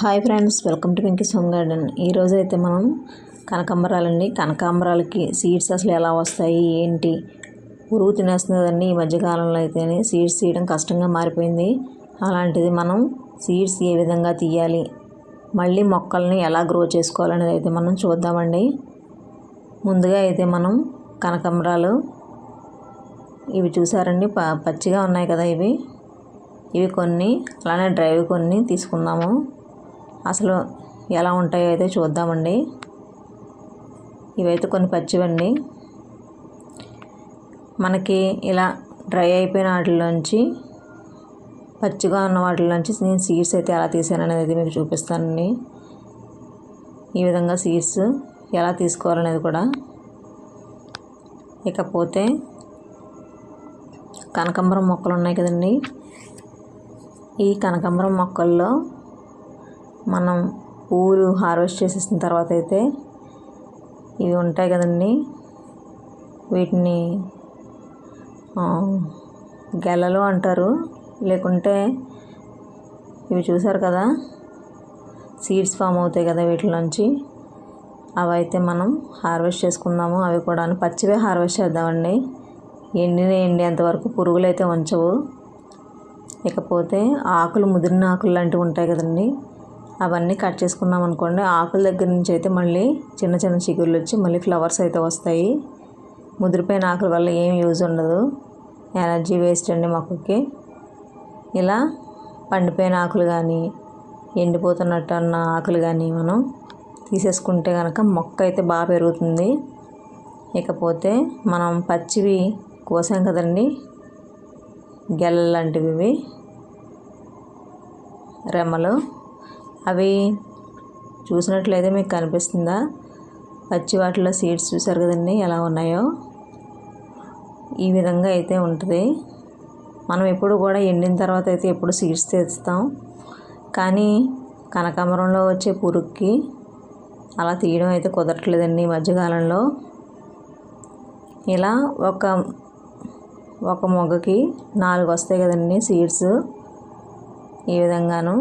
Hi friends welcome to Venky home garden. ఈరోజు అయితే మనం కనకాంబరాలండి. కనకాంబరాలకి సీడ్స్ అసలు ఎలా వస్తాయి ఏంటి? పురుగు తినేస్తుందండి ఈ మధ్యకాలంలో అయితేనే. సీడ్స్ తీయడం కష్టంగా మారిపోయింది. అలాంటిది మనం సీడ్స్ ఏ విధంగా తీయాలి మళ్ళీ మొక్కల్ని ఎలా గ్రో చేసుకోవాలనేది అయితే మనం చూద్దామండి. ముందుగా అయితే మనం కనకాంబరాలు ఇవి చూసారండి. ప పచ్చిగా ఉన్నాయి కదా ఇవి. ఇవి కొన్ని అలానే డ్రైవ్ కొన్ని తీసుకుందాము. అసలు ఎలా ఉంటాయో అయితే చూద్దామండి. ఇవైతే కొన్ని పచ్చివండి. మనకి ఇలా డ్రై అయిపోయిన వాటిలోంచి పచ్చిగా ఉన్న వాటిలోంచి నేను సీడ్స్ అయితే ఎలా తీసాను అనేది మీకు చూపిస్తానండి. ఈ విధంగా సీడ్స్ ఎలా తీసుకోవాలనేది కూడా. ఇకపోతే కనకాంబరం మొక్కలు ఉన్నాయి కదండి. ఈ కనకాంబరం మొక్కల్లో మనం పూలు హార్వెస్ట్ చేసేసిన తర్వాత అయితే ఇవి ఉంటాయి కదండి. వీటిని గెలలు అంటారు. లేకుంటే ఇవి చూసారు కదా? సీడ్స్ ఫామ్ అవుతాయి కదా వీటిలోంచి అవి అయితే మనం హార్వెస్ట్ చేసుకుందాము. అవి కూడా పచ్చివే హార్వెస్ట్ చేద్దామండి. ఎండిన ఎండేంతవరకు పురుగులు అయితే ఉంచవు ఇకపోతే ఆకులు ముదిరిన ఆకులు లాంటివి ఉంటాయి కదండి. అవన్నీ కట్ చేసుకున్నాం అనుకోండి ఆకుల దగ్గర నుంచి అయితే మళ్ళీ చిన్న చిన్న చిగుళ్ళు వచ్చి మళ్ళీ ఫ్లవర్స్ అయితే వస్తాయి. ముదిరిపోయిన ఆకుల వల్ల ఏం యూజ్ ఉండదు. ఎనర్జీ వేస్ట్ అండి మొక్కకి ఇలా పండిపోయిన ఆకులు కానీ ఎండిపోతున్నట్టు అన్న ఆకులు కానీ మనం తీసేసుకుంటే కనుక మొక్క అయితే బాగా పెరుగుతుంది. ఇకపోతే మనం పచ్చివి కోసాం కదండి గెల లాంటివి ఇవి రెమ్మలు. అవి చూసినట్లయితే మీకు కనిపిస్తుందా? పచ్చి వాటిలో సీడ్స్ చూసారు కదండి ఎలా ఉన్నాయో. ఈ విధంగా అయితే ఉంటుంది. మనం ఎప్పుడు కూడా ఎండిన తర్వాత అయితే ఎప్పుడు సీడ్స్ తెస్తాం. కానీ కనకాంబరంలో వచ్చే పురుగుకి అలా తీయడం అయితే కుదరట్లేదండి ఈ మధ్యకాలంలో. ఇలా ఒక ఒక మొగ్గకి నాలుగు వస్తాయి కదండి సీడ్స్. ఈ విధంగాను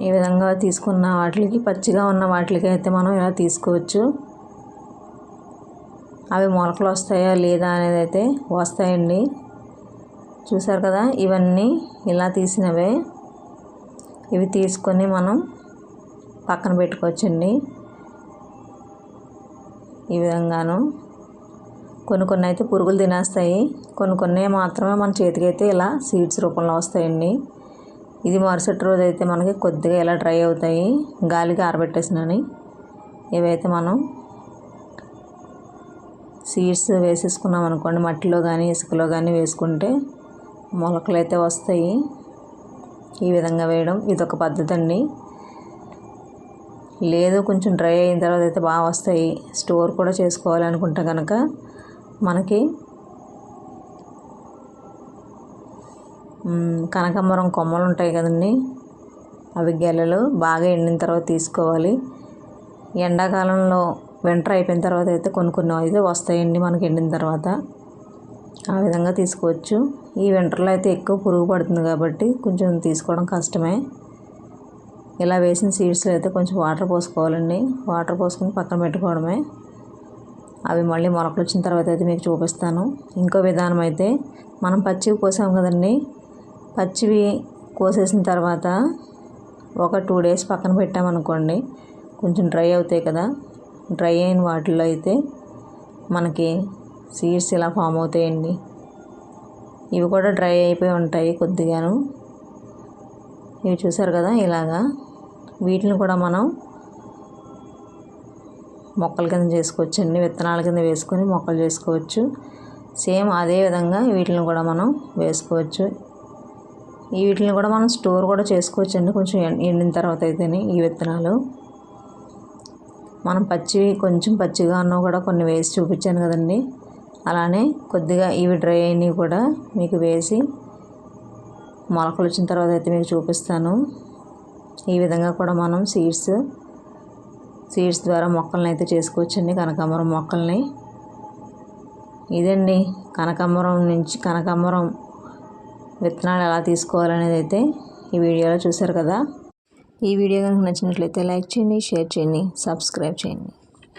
ఈ విధంగా తీసుకున్న వాటికి పచ్చిగా ఉన్న వాటికి అయితే మనం ఇలా తీసుకోవచ్చు. అవి మొలకలు వస్తాయా లేదా అనేది అయితే వస్తాయండి. చూసారు కదా ఇవన్నీ ఇలా తీసినవే. ఇవి తీసుకొని మనం పక్కన పెట్టుకోవచ్చండి. ఈ విధంగాను కొన్ని కొన్ని అయితే పురుగులు తినేస్తాయి. కొన్ని కొన్ని మాత్రమే మన చేతికైతే ఇలా సీడ్స్ రూపంలో వస్తాయండి. ఇది మరుసటి రోజు అయితే మనకి కొద్దిగా ఇలా డ్రై అవుతాయి. గాలికి ఆరబెట్టేసినని ఇవైతే మనం సీడ్స్ వేసేసుకున్నాం అనుకోండి. మట్టిలో కానీ ఇసుకలో కానీ వేసుకుంటే మొలకలు అయితే వస్తాయి. ఈ విధంగా వేయడం ఇదొక పద్ధతి అండి లేదు కొంచెం డ్రై అయిన తర్వాత అయితే బాగా వస్తాయి. స్టోర్ కూడా చేసుకోవాలి అనుకుంటే కనుక మనకి కనకాంబరం కొమ్మలు ఉంటాయి కదండి. అవి గెలలు బాగా ఎండిన తర్వాత తీసుకోవాలి. ఎండాకాలంలో వింటర్ అయిపోయిన తర్వాత అయితే కొన్ని కొన్ని అయితే వస్తాయండి మనకి ఎండిన తర్వాత. ఆ విధంగా తీసుకోవచ్చు. ఈ వింటర్లో అయితే ఎక్కువ పురుగు పడుతుంది కాబట్టి కొంచెం తీసుకోవడం కష్టమే. ఇలా వేసిన సీడ్స్లో అయితే కొంచెం వాటర్ పోసుకోవాలండి. వాటర్ పోసుకొని పక్కన పెట్టుకోవడమే. అవి మళ్ళీ మొలకలు వచ్చిన తర్వాత అయితే మీకు చూపిస్తాను. ఇంకో విధానం అయితే మనం పచ్చివి కోసాం కదండి. పచ్చివి కోసేసిన తర్వాత ఒక టూ డేస్ పక్కన పెట్టామనుకోండి కొంచెం డ్రై అవుతాయి కదా. డ్రై అయిన వాటిల్లో అయితే మనకి సీడ్స్ ఇలా ఫామ్ అవుతాయండి. ఇవి కూడా డ్రై అయిపోయి ఉంటాయి కొద్దిగాను. ఇవి చూసారు కదా ఇలాగా. వీటిని కూడా మనం మొక్కల కింద చేసుకోవచ్చండి విత్తనాల కింద వేసుకొని మొక్కలు చేసుకోవచ్చు. సేమ్ అదే విధంగా వీటిని కూడా మనం వేసుకోవచ్చు. ఈ వీటిని కూడా మనం స్టోర్ కూడా చేసుకోవచ్చు అండి కొంచెం ఎండిన తర్వాత అయితేనే ఈ విత్తనాలు. మనం పచ్చి కొంచెం పచ్చిగా ఉన్నా కూడా కొన్ని వేసి చూపించాను కదండి. అలానే కొద్దిగా ఇవి డ్రై అయినవి కూడా మీకు వేసి మొలకలు వచ్చిన తర్వాత అయితే మీకు చూపిస్తాను. ఈ విధంగా కూడా మనం సీడ్స్ సీడ్స్ ద్వారా మొక్కల్ని అయితే చేసుకోవచ్చండి కనకాంబరం మొక్కల్ని. ఇదండి కనకాంబరం నుంచి కనకాంబరం విత్తనాలు ఎలా తీసుకోవాలనేది అయితే ఈ వీడియోలో చూశారు కదా. ఈ వీడియో కనుక నచ్చినట్లయితే లైక్ చేయండి షేర్ చేయండి సబ్స్క్రైబ్ చేయండి.